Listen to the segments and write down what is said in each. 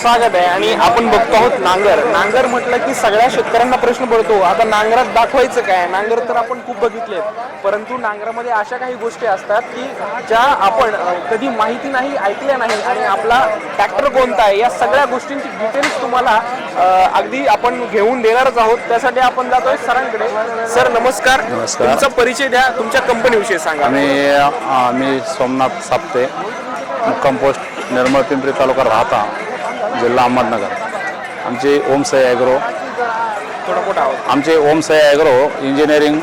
स्वागत आहे. आणि आपण बघतो आहोत नांगर. नांगर म्हटलं की सगळ्या शेतकऱ्यांना प्रश्न पडतो आता नांगरात दाखवायचं काय? नांगर तर आपण खूप बघितलेत. परंतु नांगरामध्ये अशा काही गोष्टी असतात की ज्या आपण कधी माहिती नाही ऐकल्या नाही आणि आपला ट्रॅक्टर कोणता आहे या सगळ्या गोष्टींची डिटेल्स तुम्हाला अगदी आपण घेऊन देणारच आहोत. त्यासाठी आपण जातोय सरांकडे. सर नमस्कार. नमस्कार. तुमचा परिचय द्या. तुमच्या कंपनीविषयी सांगा. आम्ही आम्ही सोमनाथ साप्ते. कंपोस्ट निर्मळ पिंपरी तालुका राहता. जिल्हा अहमदनगर. आमचे ओमसाई ॲग्रो आमचे ओमसाई ॲग्रो इंजिनिअरिंग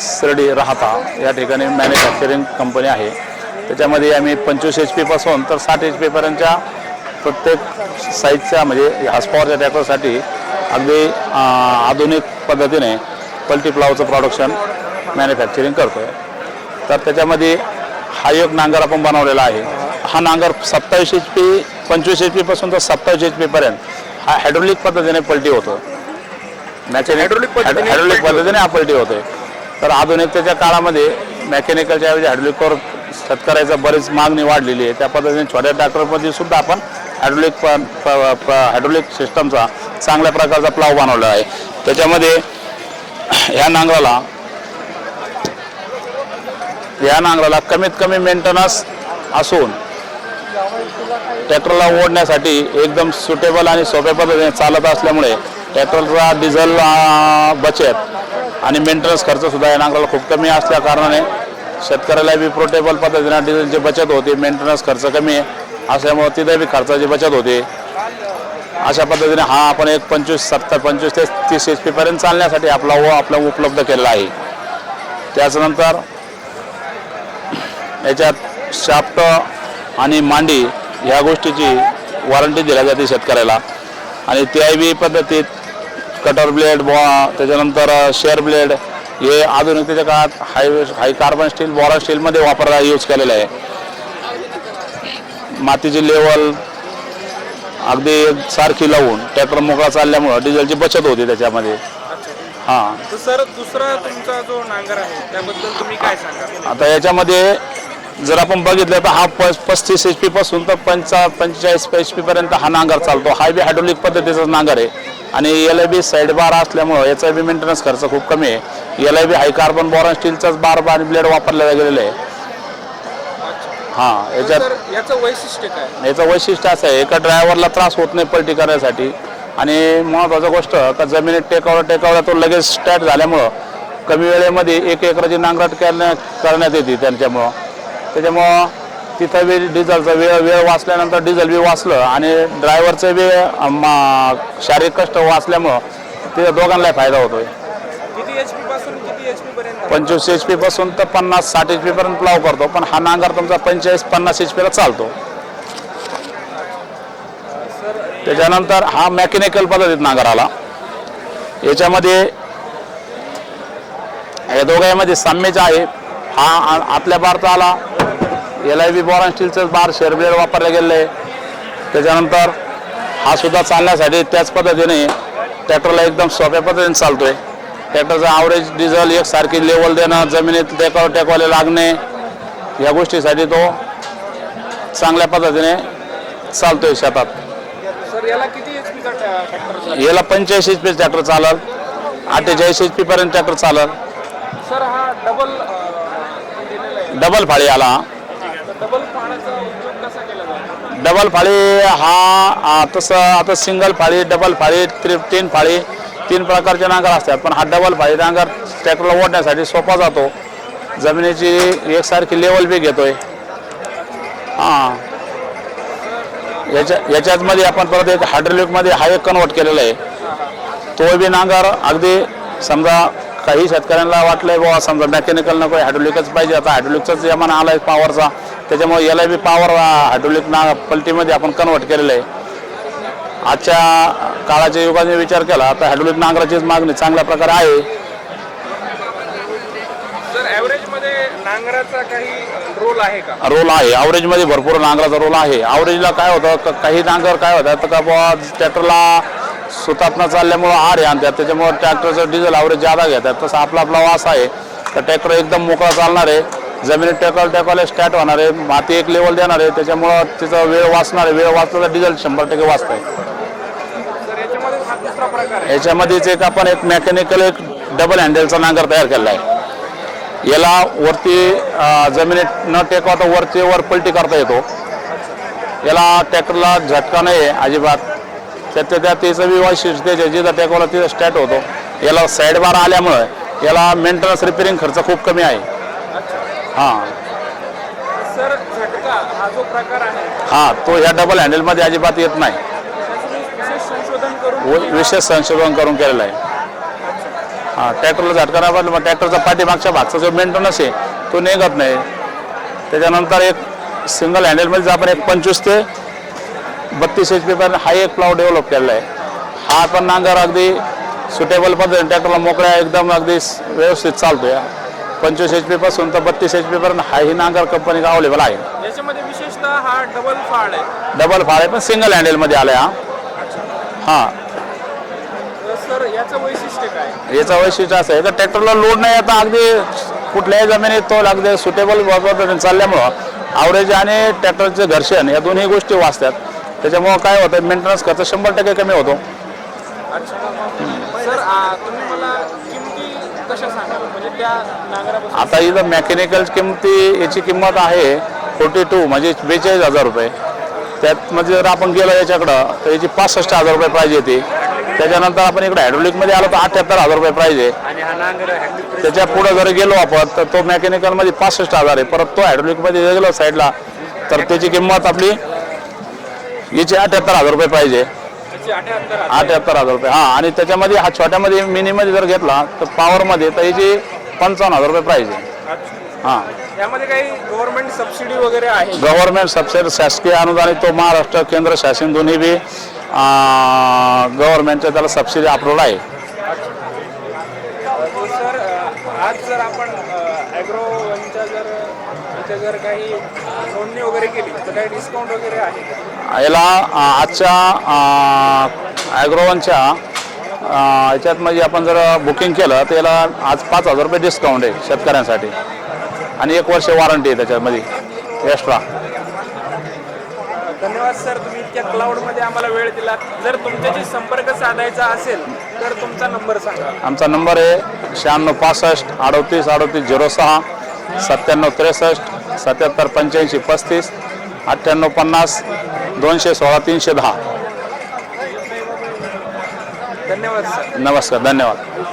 शिर्डी राहता. या ठिकाणी मॅन्युफॅक्चरिंग कंपनी आहे. त्याच्यामध्ये आम्ही पंचवीस एच पीपासून तर साठ एच पीपर्यंतच्या प्रत्येक साईजच्या म्हणजे हॉर्सपॉवरच्या ट्रॅक्टरसाठी अगदी आधुनिक पद्धतीने पल्टी प्लावचं प्रोडक्शन मॅन्युफॅक्चरिंग करतो आहे तर त्याच्यामध्ये हा एक नांगर आपण बनवलेला आहे. हा नांगर सत्तावीस एच पी पंचवीस एच पीपासून तर सत्तावीस एच पीपर्यंत हा हायड्रोलिक पद्धतीने पलटी होतो. Hydraulic पद्धतीने हायड्रोलिक पद्धतीने हा पलटी होतोय तर आधुनिकतेच्या काळामध्ये मेकॅनिकलच्या ऐवजी हायड्रोलिकवर शेतकऱ्याचा बरीच मागणी वाढलेली आहे. त्या पद्धतीने छोट्या ट्रॅक्टरमध्ये सुद्धा आपण हायड्रोलिक हायड्रोलिक सिस्टमचा चांगल्या प्रकारचा प्लाव बनवला आहे. त्याच्यामध्ये ह्या नांगराला या नांगराला कमीत कमी मेंटेनन्स असून ट्रॅक्टरला ओढण्यासाठी एकदम सुटेबल आणि सोप्या पद्धतीने चालत असल्यामुळे ट्रॅक्टरचा डिझेल बचत आणि मेंटेनन्स खर्चसुद्धा या नांगराला खूप कमी असल्या कारणाने शेतकऱ्याला बी प्रोटेबल पद्धतीने डिझेलची बचत होते मेंटेनन्स खर्च कमी असल्यामुळे तिथे बी खर्चाची बचत होते. अशा पद्धतीने हा आपण एक पंचवीस सत्तर पंचवीस ते तीस एच पीपर्यंत चालण्यासाठी आपला व आपला उपलब्ध केलेला आहे. त्याच्यानंतर याच्यात शाफ्ट आणि मांडी ह्या गोष्टीची वॉरंटी दिल्या जाते शेतकऱ्याला. आणि ती आय बी पद्धतीत कटर ब्लेड बॉ त्याच्यानंतर शेअर ब्लेड हे आधुनिकतेच्या काळात हाय हाय कार्बन स्टील बॉरा स्टीलमध्ये वापरायला यूज केलेलं आहे. मातीची लेवल अगदी सारखी लावून ट्रॅक्टर मोकळा चालल्यामुळं डिझेलची बचत होती त्याच्यामध्ये. हां. सर दुसरा तुमचा जो नांगर आहे त्याबद्दल तुम्ही काय सांगा आता याच्यामध्ये जर आपण बघितलं तर हा प पस्तीस एच पी पासून तर पंचा पंचेचाळीस एच पी पर्यंत हा नांगर चालतो. हा बी हायड्रोलिक पद्धतीचा नांगर आहे. आणि याला बी साईड बार असल्यामुळं याचा बी मेंटेनन्स खर्च खूप कमी आहे. याला बी हाय कार्बन बॉरन स्टीलचाच बार आणि ब्लेड वापरला गेलेला आहे. हां याच्यात याचं वैशिष्ट्य काय? याचं वैशिष्ट्य असं आहे एका ड्रायव्हरला त्रास होत नाही पलटी करण्यासाठी. आणि महत्त्वाचं गोष्ट का जमिनीत टेकावला टेकावला तो लगेच स्टार्ट झाल्यामुळं कमी वेळेमध्ये एक एकराची नांगरट करण्या करण्यात येते त्यांच्यामुळं. त्याच्यामुळं तिथं बी डिझेलचा वेळ वेळ वाचल्यानंतर डिझेल बी वाचलं आणि ड्रायव्हरचं बी मा- शारीरिक कष्ट वाचल्यामुळं तिथं दोघांनाही फायदा होतोय. किती एच पी पासून किती एच पी पर्यंत? पंचवीस एच पी पासून तर पन्नास साठ एच पी पर्यंत प्लाव करतो पण हा नांगर तुमचा पंचेचाळीस पन्नास एच पीला चालतो. त्याच्यानंतर हा मेकॅनिकल पद्धतीत नांगर आला. याच्यामध्ये या दोघांमध्ये साम्यच आहे. हा आ- आतल्या बारचा आला. याला बी बॉरन स्टीलचं बार शेअरब्लेड वापरलं गेलं. आहे त्याच्यानंतर हा सुद्धा चालण्यासाठी त्याच पद्धतीने ट्रॅक्टरला एकदम सोप्या पद्धतीने चालतोय. ट्रॅक्टरचं ॲव्हरेज डिझेल एकसारखी लेवल देणं जमिनीत टेकावर टेकवाले लागणे या गोष्टीसाठी तो चांगल्या पद्धतीने चालतोय शेतात. सर याला पंच्याऐंशी एच पी ट्रॅक्टर चालल. अठ्ठेचाळीस एच पी पर्यंत ट्रॅक्टर चालल. सर डबल आहे. फाळी आला. डबल फाळी हा तसं आता सिंगल फाळी डबल फाळी त्रि तीन फाळी तीन प्रकारचे नांगर असतात. पण हा डबल फाळी नांगर ट्रॅक्टरला ओढण्यासाठी सोपा जातो. जमिनीची एकसारखी लेवल बी घेतोय. हां. याच्या याच्यातमध्ये आपण परत एक हायड्रोलिकमध्ये हा एक कन्वर्ट केलेला आहे. तो बी नांगर अगदी समजा काही शेतकऱ्यांना वाटलंय बाबा समजा मेकॅनिकल नको हायड्रोलिकच पाहिजे. आता हायड्रोलिकचाच जमाना आलाय पॉवरचा त्याच्यामुळे याला बी पॉवर हायड्रोलिक ना पलटीमध्ये आपण कन्वर्ट केलेलं आहे. आजच्या काळाच्या युगाने विचार केला तर हायड्रोलिक नांगराचीच मागणी चांगल्या प्रकारे आहे. नांगराचा काही रोल आहे का? रोल आहे. ॲव्हरेजमध्ये भरपूर नांगराचा रोल आहे. ॲव्हरेजला काय होतं? काही नांगर काय होतं तर का बुवा ट्रॅक्टरला सुतातनं चालल्यामुळं आरे आणतात त्याच्यामुळं ट्रॅक्टरचं डिझेल ॲव्हरेज जादा घेतात तसं आपला आपला वास आहे. तर ट्रॅक्टर एकदम मोकळा चालणार आहे. जमिनीत टेकल टेकल स्टार्ट होणार आहे. माती एक लेवल देणार आहे. त्याच्यामुळं तिचा वेळ वाचणार आहे. वेळ वाचला तर डिझेल शंभर टक्के वाचत आहे. याच्यामध्येच एक आपण एक मेकॅनिकल एक डबल हँडलचा नांगर तयार केलेला आहे याला वरती जमिनीत न टेकवता वरती वर पलटी करता येतो. याला ट्रॅक्टरला झटका नाही आहे अजिबात. त्याच्या त्या त्याचं बी वैशिष्ट्य जिथं टेकवला तिथं स्टार्ट होतो. याला साईड बार आल्यामुळे याला मेंटेनन्स रिपेरिंग खर्च खूप कमी आहे. हां. सर झटका हा जो प्रकार आहे. हां तो ह्या डबल हँडलमध्ये अजिबात येत नाही. त्याचं विशेष संशोधन करून विशेष संशोधन करून केलेलं आहे. हां ट्रॅक्टरला झटका नाही मग ट्रॅक्टरचा पाठीमागच्या भागचा जो मेंटेनन्स आहे तो निघत नाही. त्याच्यानंतर एक सिंगल हँडलमध्ये आपण एक पंचवीस ते बत्तीस एच पी पर्यंत हा एक प्लाव डेव्हलप केलेला आहे. हा पण नांगर अगदी सुटेबल पद्धतीने ट्रॅक्टरला मोकळ्या एकदम अगदी व्यवस्थित चालतो या पंचवीस एच पी पासून तर बत्तीस एच पी पर्यंत हाही नांगर कंपनी अवेलेबल आहे. याच्यामध्ये विशेषतः हा डबल फाळ आहे. डबल फाळ आहे पण सिंगल हँडलमध्ये आला हा. हां. तर सर याचं वैशिष्ट्य काय? याचं वैशिष्ट्य असं आहे का ट्रॅक्टरला लोड नाही आता अगदी कुठल्याही जमिनीत तो अगदी सुटेबल चालल्यामुळं आवरेज आणि ट्रॅक्टरचे घर्षण या दोन्ही गोष्टी वाचतात. त्याच्यामुळं काय होतं मेंटेनन्स खर्च शंभर टक्के कमी होतो. सर आ, तुम्ही मला किमती कशा सांगाल? आता इथं मेकॅनिकल किमती याची किंमत आहे फोर्टी टू म्हणजे बेचाळीस हजार रुपये. त्यात म्हणजे जर आपण गेलो याच्याकडं तर याची पासष्ट हजार रुपये प्राईज येते. त्याच्यानंतर आपण इकडे हायड्रोलिकमध्ये आलो तर अठ्ठ्याहत्तर हजार रुपये प्राईज आहे. हा त्याच्या पुढे जर गेलो आपण तर तो मेकॅनिकलमध्ये पासष्ट हजार आहे. परत तो हायड्रोलिकमध्ये जर गेलो साईडला तर त्याची किंमत आपली याची अठ्याहत्तर हजार रुपये पाहिजे अठ्याहत्तर अठ्याहत्तर हजार रुपये. हा आणि त्याच्यामध्ये हा छोट्यामध्ये मिनीमध्ये जर घेतला तर पॉवरमध्ये तर याची पंचावन्न हजार रुपये प्राईज आहे. हां. यामध्ये काही गव्हर्नमेंट सबसिडी वगैरे आहे? गव्हर्नमेंट सबसिडी शासकीय अनुदानित तो महाराष्ट्र केंद्र शासन दोन्ही बी गव्हर्नमेंटच्या त्याला सबसिडी अप्रूव्ड आहे. सर अ, आज जर आपण ॲग्रोवनच्या जर जर काही नोंदणी वगैरे केली तर काही डिस्काउंट वगैरे आहे? याला अ, आजच्या ॲग्रोवनच्या याच्यात म्हणजे आपण जर बुकिंग केलं तर याला आज पाच हजार रुपये डिस्काउंट आहे शेतकऱ्यांसाठी. आणि एक वर्ष वॉरंटी आहे त्याच्यामध्ये एक्स्ट्रा धन्यवाद सर तुम्ही इतक्या क्लाउडमध्ये आम्हाला वेळ दिला जर तुमच्याशी संपर्क साधायचा असेल तर तुमचा नंबर सांगा. आमचा नंबर आहे शहाण्णव पासष्ट अडतीस अडतीस झिरो सहा सत्त्याण्णव त्रेसष्ट सत्याहत्तर पंच्याऐंशी पस्तीस अठ्ठ्याण्णव पन्नास दोनशे सोळा तीनशे दहा. धन्यवाद. सर नमस्कार धन्यवाद.